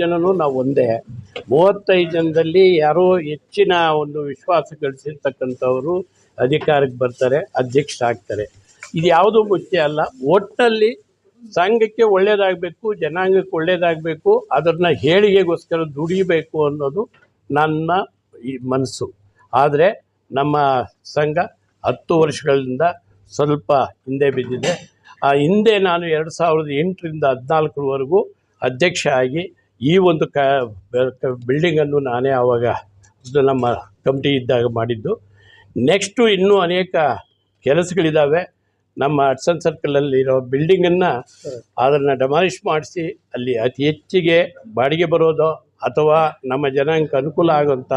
ಜನನು ನಾವು ಒಂದೇ. ಮೂವತ್ತೈದು ಜನದಲ್ಲಿ ಯಾರೋ ಹೆಚ್ಚಿನ ಒಂದು ವಿಶ್ವಾಸ ಗಳಿಸಿರ್ತಕ್ಕಂಥವ್ರು ಅಧಿಕಾರಕ್ಕೆ ಬರ್ತಾರೆ ಅಧ್ಯಕ್ಷರಾಗ್ತಾರೆ ಇದು ಯಾವುದೂ ಮುಖ್ಯ ಅಲ್ಲ ಒಟ್ಟಲ್ಲಿ ಸಂಘಕ್ಕೆ ಒಳ್ಳೇದಾಗಬೇಕು, ಜನಾಂಗಕ್ಕೆ ಒಳ್ಳೇದಾಗಬೇಕು, ಅದನ್ನ ಹೇಳಿಗೆಗೋಸ್ಕರ ದುಡಿಬೇಕು ಅನ್ನೋದು ನನ್ನ ಈ ಮನಸ್ಸು. ಆದರೆ ನಮ್ಮ ಸಂಘ ಹತ್ತು ವರ್ಷಗಳಿಂದ ಸ್ವಲ್ಪ ಹಿಂದೆ ಬಿದ್ದಿದೆ. ಆ ಹಿಂದೆ ನಾನು ಎರಡು ಸಾವಿರದ ಎಂಟರಿಂದ ಹದಿನಾಲ್ಕರವರೆಗೂ ಅಧ್ಯಕ್ಷ ಆಗಿ ಈ ಒಂದು ಕ ಬಿಲ್ಡಿಂಗನ್ನು ನಾನೇ ಆವಾಗ ನಮ್ಮ ಕಮಿಟಿ ಇದ್ದಾಗ ಮಾಡಿದ್ದು. ನೆಕ್ಸ್ಟು ಇನ್ನೂ ಅನೇಕ ಕೆಲಸಗಳಿದ್ದಾವೆ ನಮ್ಮ ಅಟ್ಸನ್ ಸರ್ಕಲಲ್ಲಿರೋ ಬಿಲ್ಡಿಂಗನ್ನು ಅದನ್ನು ಡೆಮಾಲಿಷ್ ಮಾಡಿಸಿ ಅಲ್ಲಿ ಅತಿ ಹೆಚ್ಚಿಗೆ ಬಾಡಿಗೆ ಬರೋದು ಅಥವಾ ನಮ್ಮ ಜನಾಂಗಕ್ಕೆ ಅನುಕೂಲ ಆಗುವಂಥ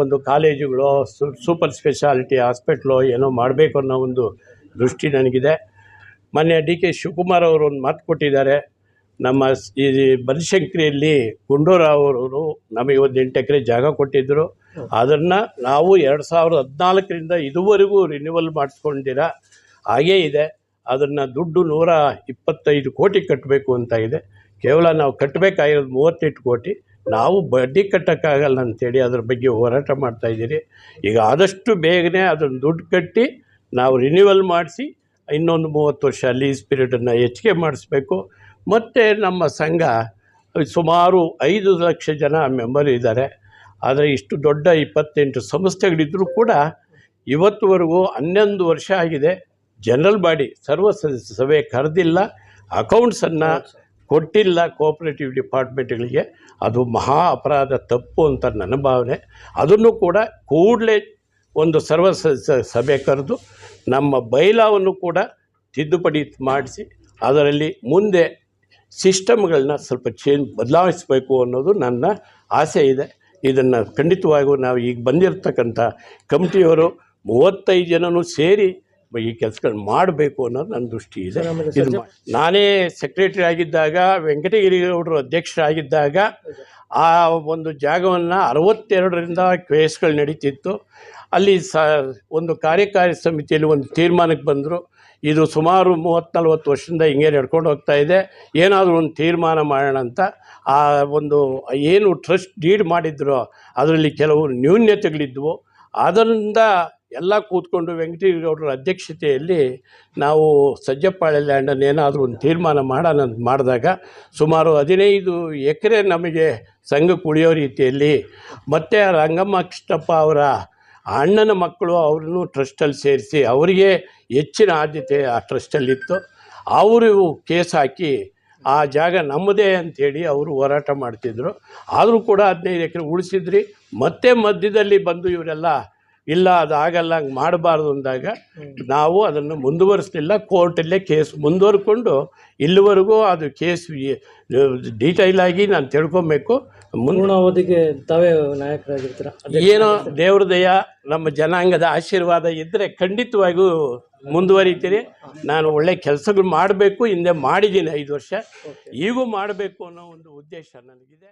ಒಂದು ಕಾಲೇಜುಗಳು ಸೂಪರ್ ಸ್ಪೆಷಾಲಿಟಿ ಹಾಸ್ಪಿಟ್ಲು ಏನೋ ಮಾಡಬೇಕು ಅನ್ನೋ ಒಂದು ದೃಷ್ಟಿ ನನಗಿದೆ. ಮೊನ್ನೆ ಡಿ ಕೆ ಶಿವಕುಮಾರ್ ಅವರು ಒಂದು ಮಾತು ಕೊಟ್ಟಿದ್ದಾರೆ. ನಮ್ಮ ಈ ಬನಶಂಕರಿಯಲ್ಲಿ ಗುಂಡೂರಾವ್ ಅವರು ನಮಗೆ ಒಂದು ಎಂಟು ಎಕರೆ ಜಾಗ ಕೊಟ್ಟಿದ್ದರು ಅದನ್ನು ನಾವು ಎರಡು ಸಾವಿರದ ಹದಿನಾಲ್ಕರಿಂದ ಇದುವರೆಗೂ ರಿನ್ಯೂವಲ್ ಮಾಡಿಸ್ಕೊಂಡಿರ, ಹಾಗೇ ಇದೆ. ಅದನ್ನು ದುಡ್ಡು ನೂರ ಇಪ್ಪತ್ತೈದು ಕೋಟಿ ಕಟ್ಟಬೇಕು ಅಂತ ಇದೆ. ಕೇವಲ ನಾವು ಕಟ್ಟಬೇಕಾಗಿರೋದು ಮೂವತ್ತೆಂಟು ಕೋಟಿ. ನಾವು ಬಡ್ಡಿ ಕಟ್ಟೋಕ್ಕಾಗಲ್ಲ ಅಂಥೇಳಿ ಅದ್ರ ಬಗ್ಗೆ ಹೋರಾಟ ಮಾಡ್ತಾಯಿದ್ದೀರಿ ಈಗ ಆದಷ್ಟು ಬೇಗನೆ ಅದನ್ನು ದುಡ್ಡು ಕಟ್ಟಿ ನಾವು ರಿನ್ಯೂವಲ್ ಮಾಡಿಸಿ ಇನ್ನೊಂದು ಮೂವತ್ತು ವರ್ಷ ಲೀಸ್ ಪೀರಿಯಡನ್ನು ಹೆಚ್ಚಿಗೆ ಮಾಡಿಸ್ಬೇಕು. ಮತ್ತು ನಮ್ಮ ಸಂಘ ಸುಮಾರು ಐದು ಲಕ್ಷ ಜನ ಮೆಂಬರ್ ಇದ್ದಾರೆ. ಆದರೆ ಇಷ್ಟು ದೊಡ್ಡ ಇಪ್ಪತ್ತೆಂಟು ಸಂಸ್ಥೆಗಳಿದ್ದರೂ ಕೂಡ ಇವತ್ತುವರೆಗೂ ಹನ್ನೊಂದು ವರ್ಷ ಆಗಿದೆ. ಜನರಲ್ ಬಾಡಿ ಸರ್ವ ಸದಸ್ಯ ಸಭೆ ಕರೆದಿಲ್ಲ. ಅಕೌಂಟ್ಸನ್ನು ಕೊಟ್ಟಿಲ್ಲ ಕೋಆಪರೇಟಿವ್ ಡಿಪಾರ್ಟ್ಮೆಂಟ್ಗಳಿಗೆ ಅದು ಮಹಾ ಅಪರಾಧ, ತಪ್ಪು ಅಂತ ನನ್ನ ಭಾವನೆ. ಅದನ್ನು ಕೂಡ ಕೂಡಲೇ ಒಂದು ಸರ್ವ ಸಭೆ ಕರೆದು ನಮ್ಮ ಬೈಲಾವನ್ನು ಕೂಡ ತಿದ್ದುಪಡಿ ಮಾಡಿಸಿ, ಅದರಲ್ಲಿ ಮುಂದೆ ಸಿಸ್ಟಮ್ಗಳನ್ನ ಸ್ವಲ್ಪ ಚೇಂಜ್, ಬದಲಾಯಿಸಬೇಕು ಅನ್ನೋದು ನನ್ನ ಆಸೆ ಇದೆ. ಇದನ್ನು ಖಂಡಿತವಾಗಿಯೂ ನಾವು ಈಗ ಬಂದಿರತಕ್ಕಂಥ ಕಮಿಟಿಯವರು ಮೂವತ್ತೈದು ಜನನೂ ಸೇರಿ ಈ ಕೆಲಸಗಳನ್ನ ಮಾಡಬೇಕು ಅನ್ನೋದು ನನ್ನ ದೃಷ್ಟಿ ಇದೆ. ಇದು ನಾನೇ ಸೆಕ್ರೆಟರಿ ಆಗಿದ್ದಾಗ ವೆಂಕಟಗಿರಿ ಗೌಡರು ಅಧ್ಯಕ್ಷರಾಗಿದ್ದಾಗ ಆ ಒಂದು ಜಾಗವನ್ನು ಅರವತ್ತೆರಡರಿಂದ ಕೇಸ್ಗಳು ನಡೀತಿತ್ತು. ಅಲ್ಲಿ ಸ ಒಂದು ಕಾರ್ಯಕಾರಿ ಸಮಿತಿಯಲ್ಲಿ ಒಂದು ತೀರ್ಮಾನಕ್ಕೆ ಬಂದರು. ಇದು ಸುಮಾರು ಮೂವತ್ತು ನಲ್ವತ್ತು ವರ್ಷದಿಂದ ಹಿಂಗೆ ನಡ್ಕೊಂಡು ಹೋಗ್ತಾ ಇದೆ. ಏನಾದರೂ ಒಂದು ತೀರ್ಮಾನ ಮಾಡೋಣ ಅಂತ. ಆ ಒಂದು ಏನು ಟ್ರಸ್ಟ್ ಡೀಡ್ ಮಾಡಿದ್ರು ಅದರಲ್ಲಿ ಕೆಲವು ನ್ಯೂನ್ಯತೆಗಳಿದ್ವು. ಅದರಿಂದ ಎಲ್ಲ ಕೂತ್ಕೊಂಡು ವೆಂಕಟೇಗೌಡರ ಅಧ್ಯಕ್ಷತೆಯಲ್ಲಿ ನಾವು ಸಜ್ಜಪ್ಪಾಳೆ ಲ್ಯಾಂಡನ್ನು ಏನಾದರೂ ಒಂದು ತೀರ್ಮಾನ ಮಾಡೋಣ ಅಂತ ಮಾಡಿದಾಗ ಸುಮಾರು ಹದಿನೈದು ಎಕರೆ ನಮಗೆ ಸಂಘಕ್ಕೆ ಉಳಿಯೋ ರೀತಿಯಲ್ಲಿ ಮತ್ತು ರಂಗಮ್ಮ ಕೃಷ್ಣಪ್ಪ ಅವರ ಅಣ್ಣನ ಮಕ್ಕಳು ಅವ್ರನ್ನೂ ಟ್ರಸ್ಟಲ್ಲಿ ಸೇರಿಸಿ ಅವರಿಗೆ ಹೆಚ್ಚಿನ ಆದ್ಯತೆ ಆ ಟ್ರಸ್ಟಲ್ಲಿತ್ತು. ಅವರು ಕೇಸ್ ಹಾಕಿ ಆ ಜಾಗ ನಮ್ಮದೇ ಅಂಥೇಳಿ ಅವರು ಹೋರಾಟ ಮಾಡ್ತಿದ್ರು. ಆದರೂ ಕೂಡ ಹದಿನೈದು ಎಕರೆ ಉಳಿಸಿದ್ರಿ. ಮತ್ತೆ ಮಧ್ಯದಲ್ಲಿ ಬಂದು ಇವರೆಲ್ಲ ಇಲ್ಲ ಅದು ಆಗಲ್ಲ ಹಂಗೆ ಮಾಡಬಾರ್ದು ಅಂದಾಗ ನಾವು ಅದನ್ನು ಮುಂದುವರಿಸಲಿಲ್ಲ. ಕೋರ್ಟಲ್ಲೇ ಕೇಸ್ ಮುಂದುವರ್ಕೊಂಡು ಇಲ್ಲಿವರೆಗೂ ಅದು ಕೇಸ್ ಡೀಟೈಲ್ ಆಗಿ ನಾನು ತಿಳ್ಕೊಬೇಕು. ಮುಂದಿಗೆ ತಾವೇ ನಾಯಕರಾಗಿರ್ತೀರ? ಏನೋ ದೇವ್ರ ದಯ ನಮ್ಮ ಜನಾಂಗದ ಆಶೀರ್ವಾದ ಇದ್ದರೆ ಖಂಡಿತವಾಗಿಯೂ ಮುಂದುವರಿತೀರಿ. ನಾನು ಒಳ್ಳೆ ಕೆಲಸಗಳು ಮಾಡಬೇಕು ಹಿಂದೆ ಮಾಡಿದ್ದೀನಿ ಐದು ವರ್ಷ. ಈಗೂ ಮಾಡಬೇಕು ಅನ್ನೋ ಒಂದು ಉದ್ದೇಶ ನನಗಿದೆ.